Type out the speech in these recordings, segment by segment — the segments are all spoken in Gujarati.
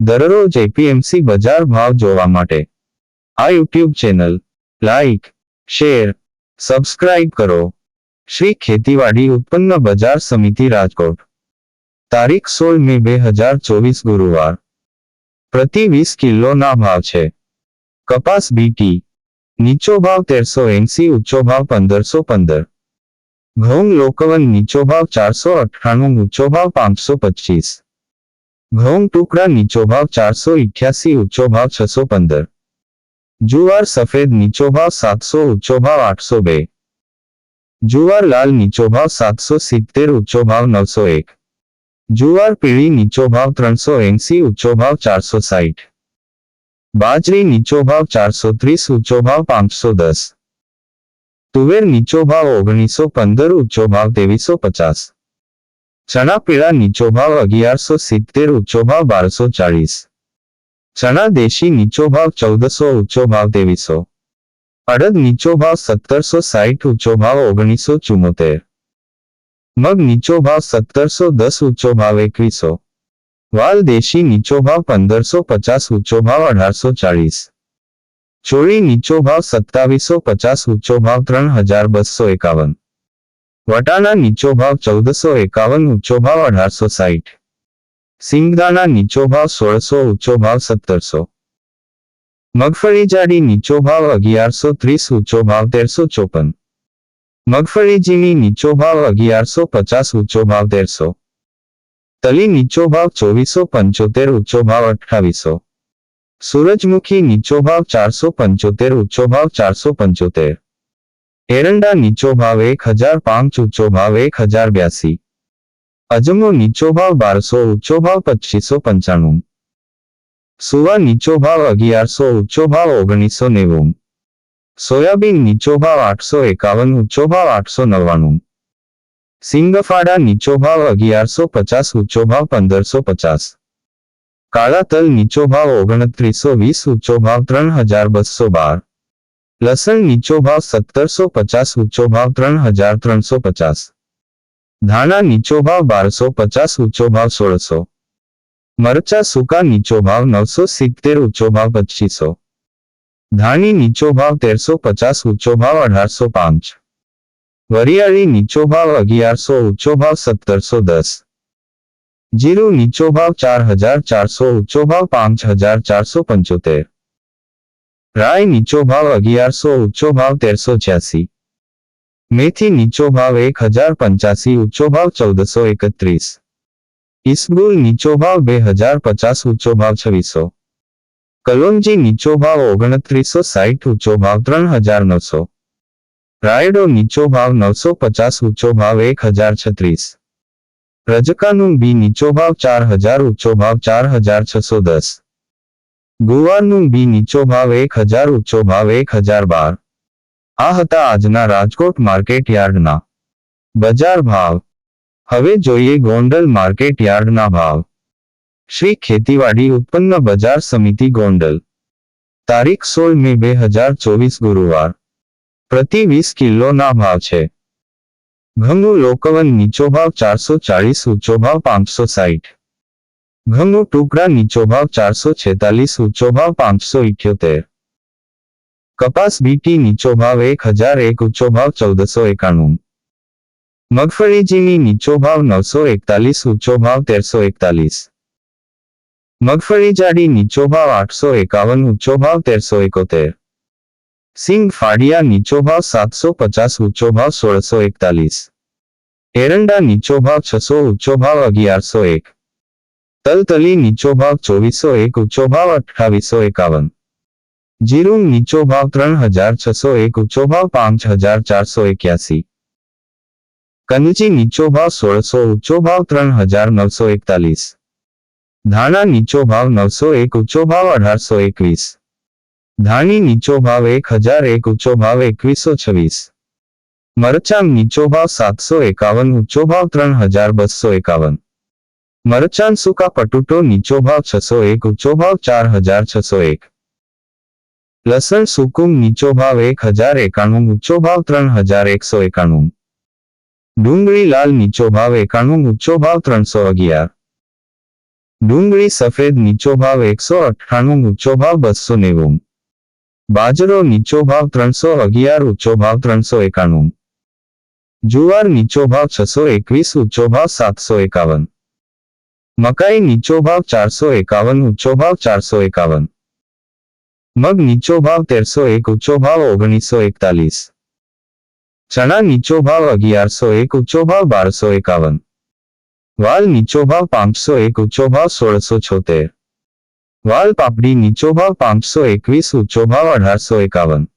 દરરોજ એપીએમસી બજાર ભાવ જોવા માટે. આ YouTube channel, like, share, subscribe કરો. શ્રી ખેતીવાડી ઉત્પન્ન બજાર સમિતિ રાજકોટ. તારીખ સોળ મે બે હજાર ચોવીસ ગુરુવાર. પ્રતિ વીસ કિલોના ભાવ છે. કપાસ બીટી નીચો ભાવ તેરસો એંસી, ઊંચો ભાવ પંદરસો પંદર. ઘઉં લોકવન નીચો ભાવ ચારસો અઠ્ઠાણું, ઊંચો ભાવ પાંચસો પચીસ. ઘઉં ટુકડા નીચો ભાવ ચારસો ઇઠ્યાસી, ઊંચો ભાવ છસો પંદર. જુવાર સફેદ નીચો ભાવ સાતસો, ઊંચો ભાવ આઠસો બે. જુવાર લાલ નીચો ભાવ સાતસો સિત્તેર, ઊંચો ભાવ નવસો એક. જુવાર પીળી નીચો ભાવ ત્રણસો એંસી, ઊંચો ભાવ ચારસો સાઠ બાજરી નીચો ભાવ ચારસો ત્રીસ, ઊંચો ભાવ પાંચસો દસ. તુવેર નીચો ભાવ ઓગણીસો પંદર, ઊંચો ભાવ ત્રેવીસો પચાસ. ચણા પીળા નીચો ભાવ અગિયારસો સિત્તેર ઊંચો ભાવ બારસો ચાળીસ ચણા દેશી નીચો ભાવ ચૌદસો ઊંચો ભાવ ત્રેવીસો અડદ નીચો ભાવ સત્તરસો સાઠ ઊંચો ભાવ ઓગણીસો ચુમ્મોતેર મગ નીચો ભાવ સત્તરસો દસ ઊંચો ભાવ એકવીસો વાલ દેશી નીચો ભાવ પંદરસો પચાસ ઊંચો ભાવ અઢારસો ચાળીસ ચોળી નીચો ભાવ સત્તાવીસો પચાસ ઊંચો ભાવ ત્રણ હજાર બસો એકાવન વટાણા નીચો ભાવ ચૌદસો એકાવન, ઊંચો ભાવ અઢારસો સાઠ સિંગદાણા નીચો ભાવ સોળસો, ઊંચો ભાવ સત્તરસો. મગફળી જાડી નીચો ભાવ અગિયારસો ત્રીસ, ઊંચો ભાવ તેરસો ચોપન. મગફળી ઝીણી નીચો ભાવ અગિયારસો પચાસ, ઊંચો ભાવ તેરસો. તલી નીચો ભાવ ચોવીસો પંચોતેર, ઊંચો ભાવ અઠાવીસો સૂરજમુખી નીચો ભાવ ચારસો પંચોતેર, ઊંચો ભાવ ચારસો પંચોતેર. એરંડા નીચો ભાવ એક હજાર પાંચ ઊંચો ભાવ એક હજાર બ્યાસી. અજમો નીચો ભાવ બારસો ઊંચો ભાવ પચીસો પંચાણું. સુવા નીચો ભાવ અગિયારસો ઊંચો ભાવ ઓગણીસો નેવું. સોયાબીન નીચો ભાવ આઠસો એકાવન ઊંચો ભાવ આઠસો નવ્વાણું. સિંગફાડા નીચો ભાવ અગિયારસો પચાસ ઊંચો ભાવ પંદરસો પચાસ. કાળા તલ નીચો ભાવ ઓગણત્રીસો વીસ ઊંચો ભાવ ત્રણ હજાર બસો બાર. લસણ નીચો ભાવ સત્તરસો પચાસ, ઊંચો ભાવ ત્રણ હજાર ત્રણસો પચાસ. ધાણા નીચો ભાવ બારસો પચાસ, ઊંચો ભાવ સોળસો. મરચા સૂકા નીચો ભાવ નવસો સિત્તેર, ઊંચો ભાવ પચીસો. ધાણી નીચો ભાવ તેરસો પચાસ, ઊંચો ભાવ અઢારસો પાંચ. વરિયાળી નીચો ભાવ અગિયારસો, ઊંચો ભાવ સત્તરસો દસ. જીરું નીચો ભાવ ચાર હજાર ચારસો, ઊંચો ભાવ પાંચ હજાર ચારસો પંચોતેર. રાય નીચો ભાવ અગિયારસો, ઊંચો ભાવ તેરસો છ્યાસી. મેથી નીચો ભાવ એક હજાર પંચ્યાસી, ઊંચો ભાવ ચૌદસો એકત્રીસ. ઇસબુલ નીચો ભાવ બે હજાર પચાસ, ઊંચો ભાવ છવ્વીસો. કલોંજી નીચો ભાવ ઓગણત્રીસો સાઠ ઊંચો ભાવ ત્રણ હજાર નવસો. રાયડો નીચો ભાવ નવસો પચાસ, ઊંચો ભાવ એક હજાર છત્રીસ. રજકાનું બી નીચો ભાવ ચાર હજાર, ઊંચો ભાવ ચાર હજાર છસો દસ. ગુવારનું બી નીચો ભાવ એક હજાર, ઊંચો ભાવ એક હજાર બાર. આ હતા આજના રાજકોટ માર્કેટ યાર્ડના બજાર ભાવ. હવે જોઈએ ગોંડલ માર્કેટ યાર્ડના ભાવ. શ્રી ખેતીવાડી ઉત્પન્ન બજાર સમિતિ ગોંડલ. તારીખ સોળ મે બે હજાર ચોવીસ ગુરુવાર. પ્રતિ વીસ કિલોના ભાવ છે. ઘઉં લોકવન નીચો ભાવ ચારસો ચાળીસ, ઊંચો ભાવ પાંચસો સાઠ ઘઉં ટુકડા નીચો ભાવ ચારસો છેતાલીસ ઊંચો ભાવ પાંચસો ઇઠ્યોતેર. કપાસ બીટી નીચો ભાવ એક હજાર એક ઊંચો ભાવ ચૌદસો એકાણું. મગફળી નીચો ભાવ નવસો એકતાલીસ ઊંચો ભાવ તેરસો એકતાલીસ. મગફળી જાડી નીચો ભાવ આઠસો એકાવન ઊંચો ભાવ તેરસો એકોતેર. સિંગ ફાડિયા નીચો ભાવ સાતસો પચાસ ઊંચો ભાવ સોળસો એકતાલીસ. એરંડા નીચો ભાવ છસો ઊંચો ભાવ અગિયારસો એક. તલતલી નીચો ભાવ ચોવીસો એક ઊંચો ભાવ અઠાવીસો એકાવન. જીરું નીચો ભાવ ત્રણ હજાર છસો એક ઊંચો ભાવ પાંચ હજાર ચારસો એક્યાસી. કંદજી નીચો ભાવ સોળસો ઊંચો ભાવ ત્રણ હજાર નવસો એકતાલીસ. ધાણા નીચો ભાવ નવસો એક ઊંચો ભાવ અઢારસો એકવીસ. ધાણી નીચો ભાવ એક હજાર એક ઊંચો ભાવ એકવીસો છવ્વીસ. મરચાં નીચો ભાવ સાતસો એકાવન ઊંચો ભાવ ત્રણ હજાર બસો એકાવન. મરચાં સૂકા પટુટો નીચો ભાવ છસો એક, ઊંચો ભાવ ચાર હજાર છસો એક. લસણ સુકુમ નીચો ભાવ એક હજાર એકાણું, ઊંચો ભાવ ત્રણ હજાર એકસો એકાણું. ડુંગળી લાલ નીચો ભાવ એકાણું, ઊંચો ભાવ ત્રણસો અગિયાર. ડુંગળી સફેદ નીચો ભાવ એકસો અઠ્ઠાણું, ઊંચો ભાવ બસો નેવું. બાજરો નીચો ભાવ ત્રણસો અગિયાર, ઊંચો ભાવ ત્રણસો એકાણું. જુવાર નીચો ભાવ છસો એકવીસ, ઊંચો ભાવ સાતસો એકાવન. મકાઈ નીચો ભાવ ચારસો એકાવન, ઊંચો ભાવ ચારસો એકાવન. મગ નીચો ભાવ તેરસો એક, ઊંચો ભાવ ઓગણીસો એકતાલીસ. ચણા નીચો ભાવ અગિયારસો એક, ઊંચો ભાવ બારસો એકાવન. વાલ નીચો ભાવ પાંચસો એક, ઊંચો ભાવ સોળસો છોતેર. વાલ પાપડી નીચો ભાવ પાંચસો એકવીસ, ઊંચો ભાવ અઢારસો એકાવન.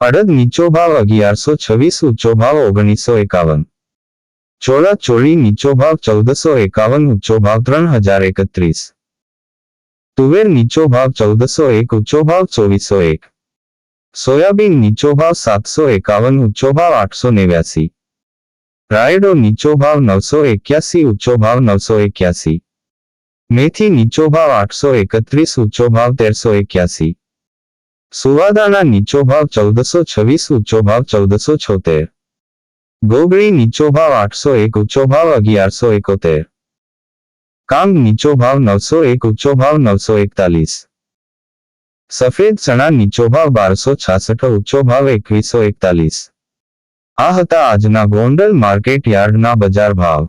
અડદ નીચો ભાવ અગિયારસો છવ્વીસ, ઊંચો ભાવ ઓગણીસો એકાવન. ચોળા ચોળી નીચો ભાવ ચૌદસો એકાવન, ઊંચો ભાવ ત્રણ હજાર એકત્રીસ. તુવેર નીચો ભાવ ચૌદસો એક, ઊંચો ભાવ ચોવીસો એક. સોયાબીન નીચો ભાવ સાતસો એકાવન, ઊંચો ભાવ આઠસો નેવ્યાસી. રાયડો નીચો ભાવ નવસો એક્યાસી, ઊંચો ભાવ નવસો એક્યાસી. મેથી નીચો ભાવ આઠસો એકત્રીસ, ઊંચો ભાવ તેરસો એક્યાસી. સુવાદાના નીચો ભાવ ચૌદસો છવ્વીસ, ઊંચો ભાવ ચૌદસો છોતેર. ગોગળી નીચો ભાવ આઠસો એક, ઊંચો ભાવ અગિયારસો એકોતેર. કાંગ નીચો ભાવ નવસો એક, ઊંચો ભાવ નવસો એકતાલીસ. સફેદ ચણા નીચો ભાવ બારસો છાસઠ, ઊંચો ભાવ એકવીસો એકતાલીસ. આ હતા આજના ગોંડલ માર્કેટ યાર્ડના બજાર ભાવ.